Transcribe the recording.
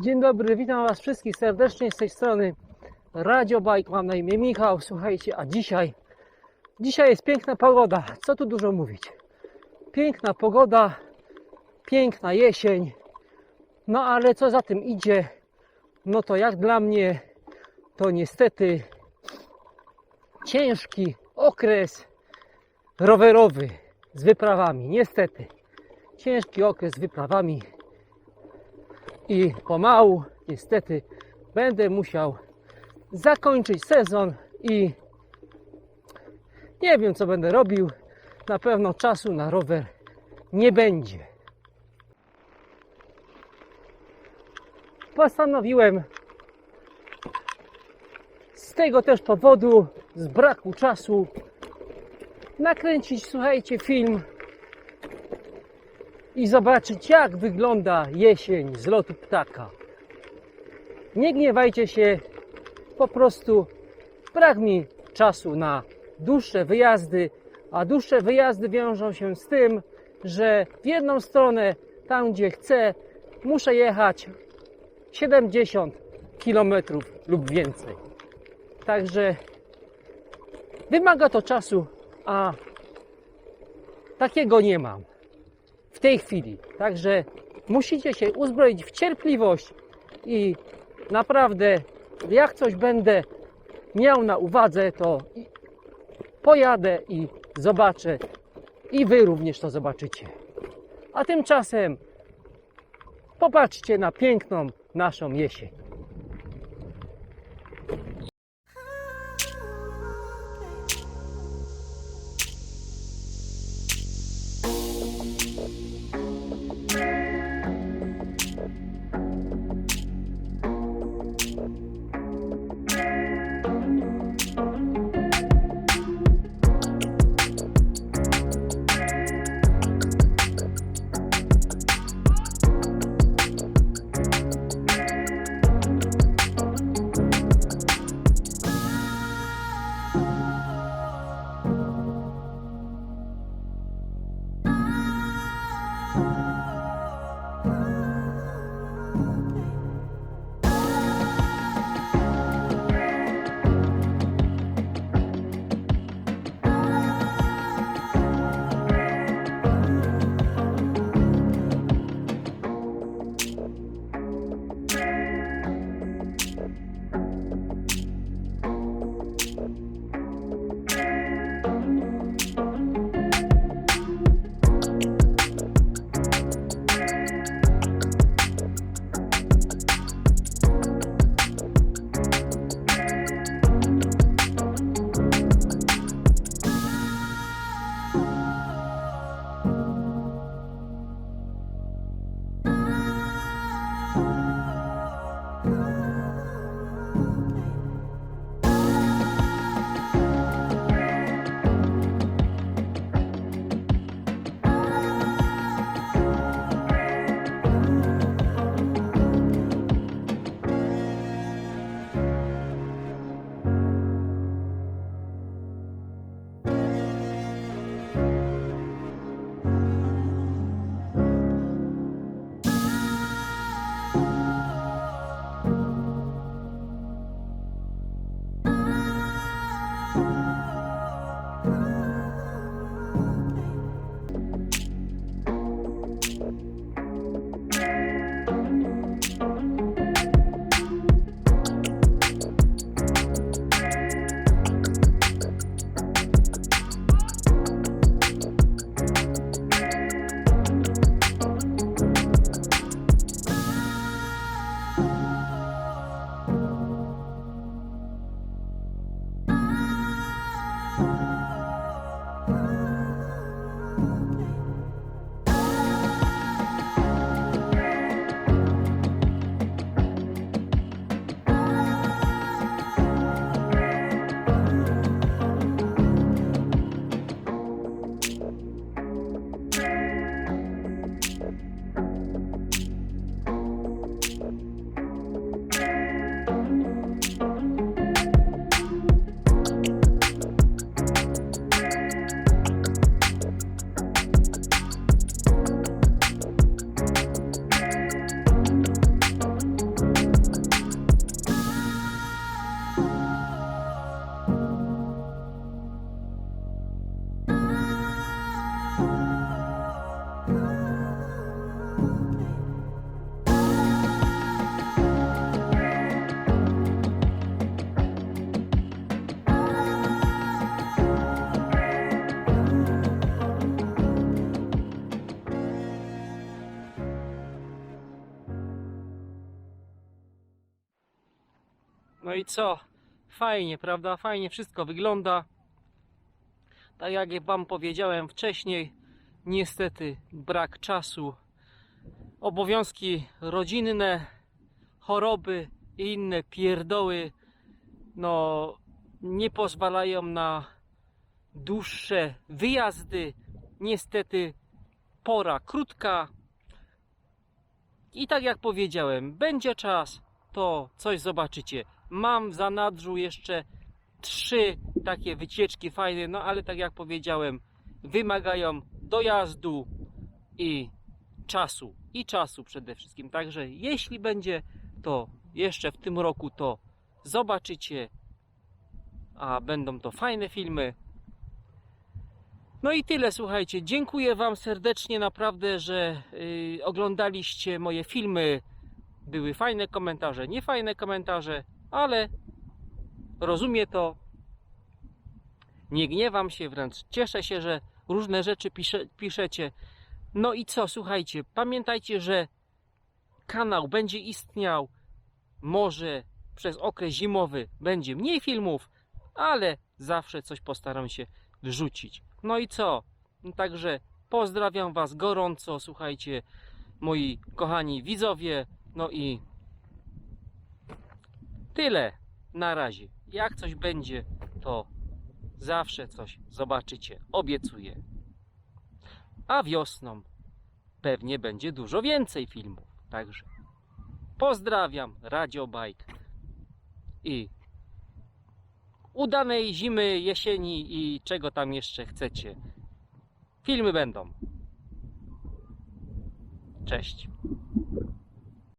Dzień dobry, witam Was wszystkich serdecznie z tej strony Radio Bike. Mam na imię Michał. Słuchajcie, a dzisiaj, dzisiaj jest piękna pogoda. Co tu dużo mówić? Piękna pogoda, piękna jesień. No ale co za tym idzie? No to jak dla mnie, to niestety ciężki okres rowerowy z wyprawami. Niestety, ciężki okres z wyprawami i pomału niestety będę musiał zakończyć sezon i nie wiem co będę robił. Na pewno czasu na rower nie będzie. Postanowiłem z tego też powodu, z braku czasu, nakręcić, słuchajcie, film i zobaczyć, jak wygląda jesień z lotu ptaka. Nie gniewajcie się, po prostu brak mi czasu na dłuższe wyjazdy, a dłuższe wyjazdy wiążą się z tym, że w jedną stronę, tam gdzie chcę, muszę jechać 70 km lub więcej. Także wymaga to czasu, a takiego nie mam w tej chwili. Także musicie się uzbroić w cierpliwość i naprawdę jak coś będę miał na uwadze, to pojadę i zobaczę i wy również to zobaczycie. A tymczasem popatrzcie na piękną naszą jesień. I co? Fajnie, prawda? Fajnie wszystko wygląda. Tak jak Wam powiedziałem wcześniej, niestety brak czasu, obowiązki rodzinne, choroby i inne pierdoły, no nie pozwalają na dłuższe wyjazdy. Niestety pora krótka. I tak jak powiedziałem, będzie czas, to coś zobaczycie. Mam w zanadrzu jeszcze trzy takie wycieczki fajne, no ale tak jak powiedziałem, wymagają dojazdu i czasu. I czasu przede wszystkim. Także jeśli będzie to jeszcze w tym roku, to zobaczycie. A będą to fajne filmy. No i tyle, słuchajcie. Dziękuję Wam serdecznie, naprawdę, że yy, oglądaliście moje filmy. Były fajne komentarze, niefajne komentarze, ale rozumiem to. Nie gniewam się, wręcz cieszę się, że różne rzeczy pisze, piszecie. No i co, słuchajcie, pamiętajcie, że kanał będzie istniał. Może przez okres zimowy będzie mniej filmów, ale zawsze coś postaram się wrzucić. No i co? Także pozdrawiam Was gorąco, słuchajcie, moi kochani widzowie. No i tyle na razie. Jak coś będzie, to zawsze coś zobaczycie. Obiecuję. A wiosną pewnie będzie dużo więcej filmów. Także pozdrawiam, Radio Bike i udanej zimy, jesieni i czego tam jeszcze chcecie. Filmy będą. Cześć.